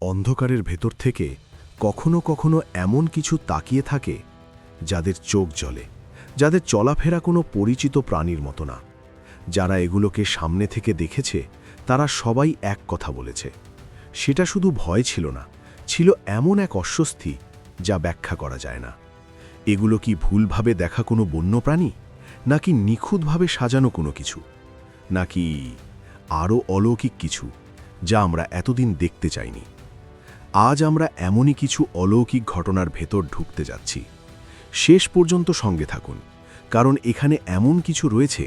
অন্ধকারের ভেতর থেকে কখনো কখনো এমন কিছু তাকিয়ে থাকে যাদের চোখ জ্বলে যাদের চলাফেরা কোনো পরিচিত প্রাণীর মতো না। যারা এগুলোকে সামনে থেকে দেখেছে, তারা সবাই এক কথা বলেছে। সেটা শুধু ভয় ছিল না, ছিল এমন এক অস্বস্তি যা ব্যাখ্যা করা যায় না। এগুলো কি ভুলভাবে দেখা কোনো বন্যপ্রাণী? নাকি নিখুঁতভাবে সাজানো কোনো কিছু? নাকি আরও অলৌকিক কিছু যা আমরা এতদিন দেখতে চাইনি? আজ আমরা এমনই কিছু অলৌকিক ঘটনার ভেতর ঢুকতে যাচ্ছি। শেষ পর্যন্ত সঙ্গে থাকুন, কারণ এখানে এমন কিছু রয়েছে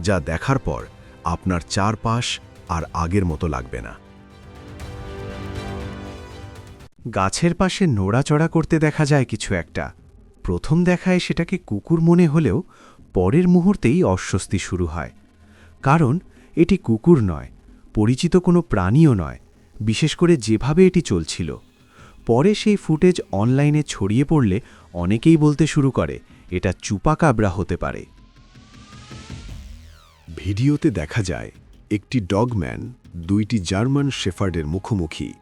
যা দেখার পর আপনার চারপাশ আর আগের মতো লাগবে না। গাছের পাশে নোড়াচড়া করতে দেখা যায় কিছু একটা। প্রথম দেখায় সেটাকে কুকুর মনে হলেও পরের মুহূর্তেই অস্বস্তি শুরু হয়। কারণ এটি কুকুর নয়, পরিচিত কোনো প্রাণীও নয়। বিশেষ করে যেভাবে এটি চলছিল। পরে সেই ফুটেজ অনলাইনে ছড়িয়ে পড়লে অনেকেই বলতে শুরু করে, এটা চুপাকাবরা হতে পারে। ভিডিওতে দেখা যায়, একটি ডগম্যান দুইটি জার্মান শেফার্ডের মুখোমুখি।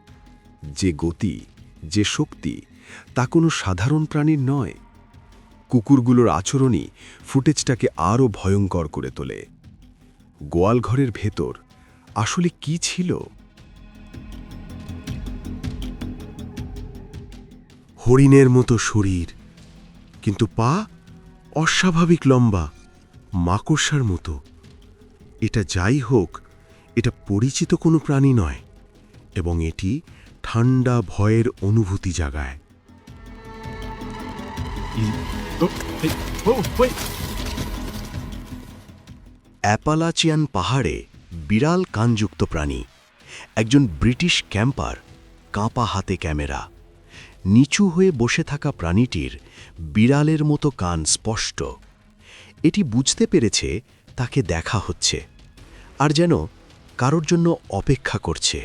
যে গতি, যে শক্তি, তা কোনো সাধারণ প্রাণীর নয়। কুকুরগুলোর আচরণই ফুটেজটাকে আরও ভয়ঙ্কর করে তোলে। গোয়ালঘরের ভেতর আসলে কি ছিল? হরিণের মতো শরীর, কিন্তু পা অস্বাভাবিক লম্বা, মাকড়সার মতো। এটা যাই হোক, এটা পরিচিত কোনো প্রাণী নয়, এবং এটি ঠান্ডা ভয়ের অনুভূতি জাগায়। অ্যাপালাচিয়ান পাহাড়ে বিড়াল কানযুক্ত প্রাণী, একজন ব্রিটিশ ক্যাম্পার, কাঁপা হাতে ক্যামেরা। নিচু হয়ে বসে থাকা প্রাণীটির বিড়ালের মতো কান স্পষ্ট। এটি বুঝতে পেরেছে তাকে দেখা হচ্ছে, আর যেন কারোর জন্য অপেক্ষা করছে।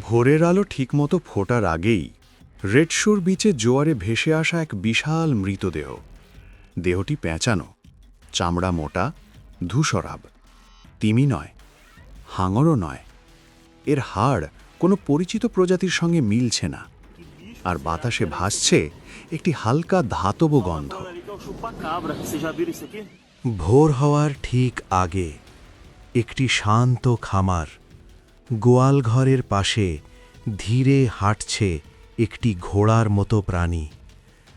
ভোরের আলো ঠিকমতো ফোটার আগেই রেডশোর বিচে জোয়ারে ভেসে আসা এক বিশাল মৃতদেহ। দেহটি পেঁচানো, চামড়া মোটা ধূসরাব। তিমি নয়, হাঙরও নয়। এর হাড় কোনো পরিচিত প্রজাতির সঙ্গে মিলছে না। আর বাতাসে ভাসছে একটি হালকা ধাতব গন্ধ? ভোর হওয়ার ঠিক আগে একটি শান্ত খামার গোয়াল ঘরের পাশে ধীরে হাঁটছে একটি ঘোড়ার মতো প্রাণী।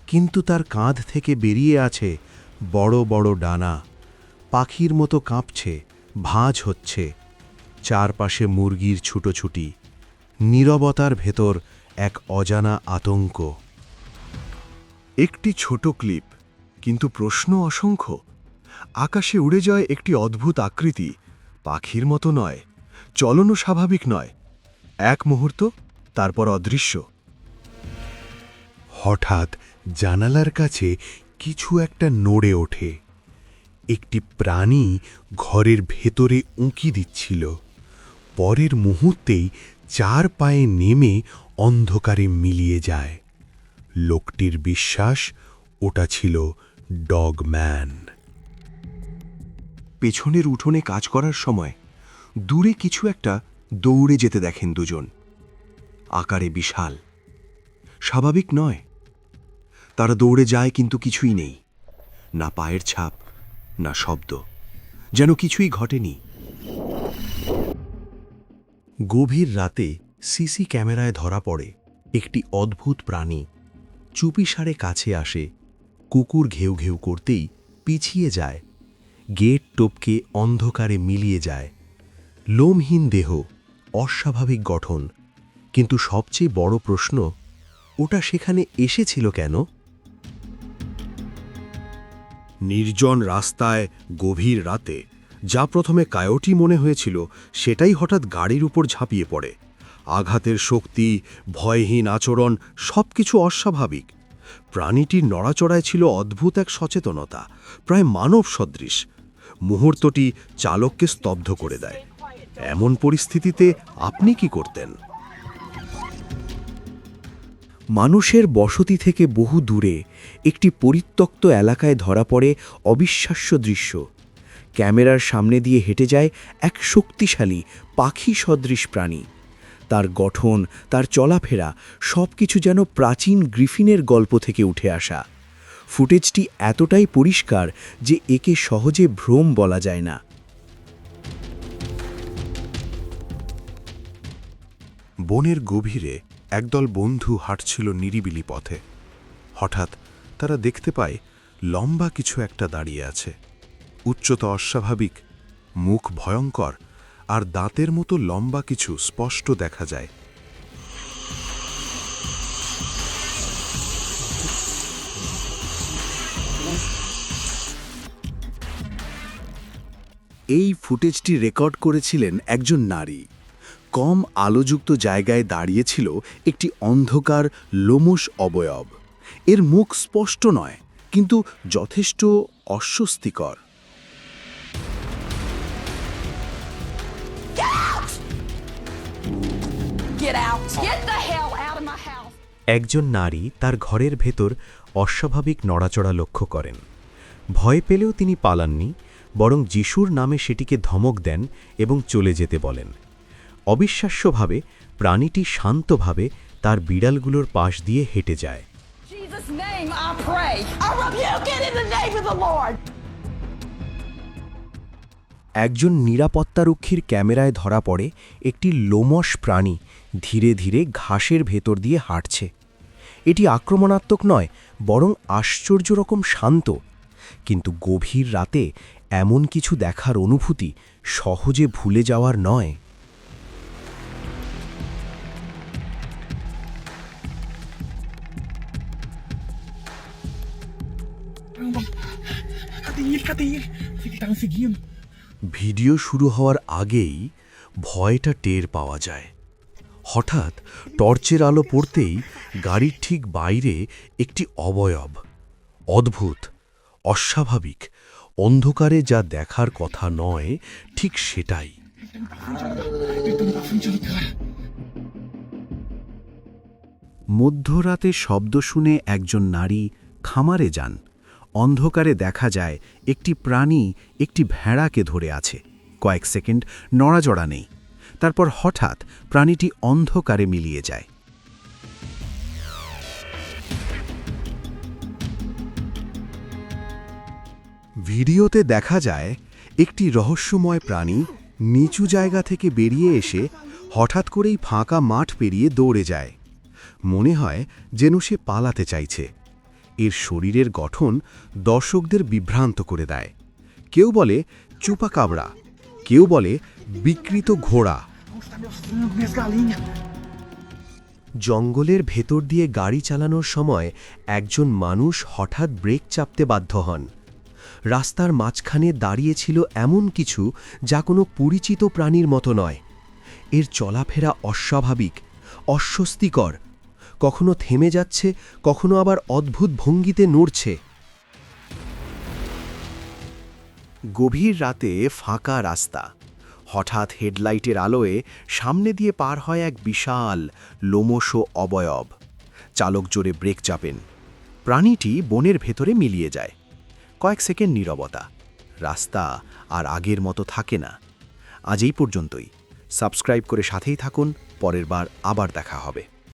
কিন্তু তার কাঁধ থেকে বেরিয়ে আছে বড় বড় ডানা। পাখির মতো কাঁপছে, ভাঁজ হচ্ছে। চারপাশে মুরগির ছুটোছুটি, নীরবতার ভেতর এক অজানা আতঙ্ক। একটি ছোট ক্লিপ, কিন্তু প্রশ্ন অসংখ্য। আকাশে উড়ে যায় একটি অদ্ভুত আকৃতি, পাখির মতো নয়, চলনও স্বাভাবিক নয়। এক মুহূর্ত, তারপর অদৃশ্য। হঠাৎ জানালার কাছে কিছু একটা নড়ে ওঠে। একটি প্রাণী ঘরের ভেতরে উঁকি দিচ্ছিল। পরের মুহূর্তেই চার পায়ে নেমে অন্ধকারে মিলিয়ে যায়। লোকটির বিশ্বাস, ওটা ছিল ডগম্যান। পেছনের উঠোনে কাজ করার সময় দূরে কিছু একটা দৌড়ে যেতে দেখেন দুজন। আকারে বিশাল। স্বাভাবিক নয়। তারা দৌড়ে যায় কিন্তু কিছুই নেই। না পায়ের ছাপ না শব্দ, যেন কিছুই ঘটেনি। গভীর রাতে সিসি ক্যামেরায় ধরা পড়ে একটি অদ্ভুত প্রাণী। চুপিসারে কাছে আসে, কুকুর ঘেউ ঘেউ করতেই পিছিয়ে যায়। গেট টপকে অন্ধকারে মিলিয়ে যায়। লোমহীন দেহ, অস্বাভাবিক গঠন। কিন্তু সবচেয়ে বড় প্রশ্ন, ওটা সেখানে এসেছিল কেন? নির্জন রাস্তায় গভীর রাতে, যা প্রথমে কায়োটি মনে হয়েছিল সেটাই হঠাৎ গাড়ির উপর ঝাঁপিয়ে পড়ে। আঘাতের শক্তি, ভয়হীন আচরণ, সবকিছু অস্বাভাবিক। প্রাণীটির নড়াচড়ায় ছিল অদ্ভুত এক সচেতনতা, প্রায় মানব সদৃশ। মুহূর্তটি চালককে স্তব্ধ করে দেয়। এমন পরিস্থিতিতে আপনি কি করতেন? মানুষের বসতি থেকে বহু দূরে একটি পরিত্যক্ত এলাকায় ধরা পড়ে অবিশ্বাস্য দৃশ্য। ক্যামেরার সামনে দিয়ে হেঁটে যায় এক শক্তিশালী, পাখি সদৃশ প্রাণী। তার গঠন, তার চলাফেরা সব কিছু যেন প্রাচীন গ্রিফিনের গল্প থেকে উঠে আসা। ফুটেজটি এতটাই পরিষ্কার যে একে সহজে ভ্রম বলা যায় না। বনের গভীরে একদল বন্ধু হাঁটছিল নিরিবিলি পথে। হঠাৎ তারা দেখতে পায় লম্বা কিছু একটা দাঁড়িয়ে আছে। উচ্চতা অস্বাভাবিক, মুখ ভয়ঙ্কর, আর দাঁতের মতো লম্বা কিছু স্পষ্ট দেখা যায়। এই ফুটেজটি রেকর্ড করেছিলেন একজন নারী। কম আলোযুক্ত জায়গায় দাঁড়িয়েছিল একটি অন্ধকার লোমশ অবয়ব এর মুখ স্পষ্ট নয় কিন্তু যথেষ্ট অস্বস্তিকর Get out! Get the hell out of my house! একজন নারী তার ঘরের ভেতর অস্বাভাবিক নড়াচড়া লক্ষ্য করেন ভয় পেলেও তিনি পালাননি বরং যিশুর নামে সেটিকে ধমক দেন এবং চলে যেতে বলেন অবিশ্বাস্যভাবে প্রাণীটি শান্তভাবে তার বিড়ালগুলোর পাশ দিয়ে হেঁটে যায়. একজন নিরাপত্তারক্ষীর ক্যামেরায় ধরা পড়ে একটি লোমশ প্রাণী ধীরে ধীরে ঘাসের ভেতর দিয়ে হাঁটছে। এটি আক্রমণাত্মক নয় বরং আশ্চর্য রকম শান্ত। কিন্তু গভীর রাতে এমন কিছু দেখার অনুভূতি সহজে ভুলে যাওয়ার নয়। ভিডিও শুরু হওয়ার আগেই ভয়টা টের পাওয়া যায়। হঠাৎ টর্চের আলো পড়তেই গাড়ির ঠিক বাইরে একটি অবয়ব। অদ্ভুত, অস্বাভাবিক, অন্ধকারে যা দেখার কথা নয়, ঠিক সেটাই। মধ্যরাতে শব্দ শুনে একজন নারী খামারে যান। অন্ধকারে দেখা যায় একটি প্রাণী একটি ভেড়াকে ধরে আছে। কয়েক সেকেন্ড নড়াচড়া নেই। তারপর হঠাৎ প্রাণীটি অন্ধকারে মিলিয়ে যায়। ভিডিওতে দেখা যায়, একটি রহস্যময় প্রাণী নিচু জায়গা থেকে বেরিয়ে এসে হঠাৎ করেই ফাঁকা মাঠ পেরিয়ে দৌড়ে যায়। মনে হয় যেন সে পালাতে চাইছে। এর শরীরের গঠন দর্শকদের বিভ্রান্ত করে দেয়। কেউ বলে চুপাকাবড়া, কেউ বলে বিকৃত ঘোড়া। জঙ্গলের ভেতর দিয়ে গাড়ি চালানোর সময় একজন মানুষ হঠাৎ ব্রেক চাপতে বাধ্য হন। রাস্তার মাঝখানে দাঁড়িয়েছিল এমন কিছু যা কোনো পরিচিত প্রাণীর মতো নয়। এর চলাফেরা অস্বাভাবিক, অস্বস্তিকর কখনো থেমে যাচ্ছে, কখনো আবার অদ্ভুত ভঙ্গিতে নড়ছে। গভীর রাতে ফাঁকা রাস্তা। হঠাৎ হেডলাইটের আলোয় সামনে দিয়ে পার হয় এক বিশাল, লোমশ অবয়ব। চালক জোরে ব্রেক চাপেন। প্রাণীটি বনের ভেতরে মিলিয়ে যায়। কয়েক সেকেন্ড নীরবতা। রাস্তা আর আগের মতো থাকে না। আজ এই পর্যন্তই। সাবস্ক্রাইব করে সাথেই থাকুন। পরের বার আবার দেখা হবে।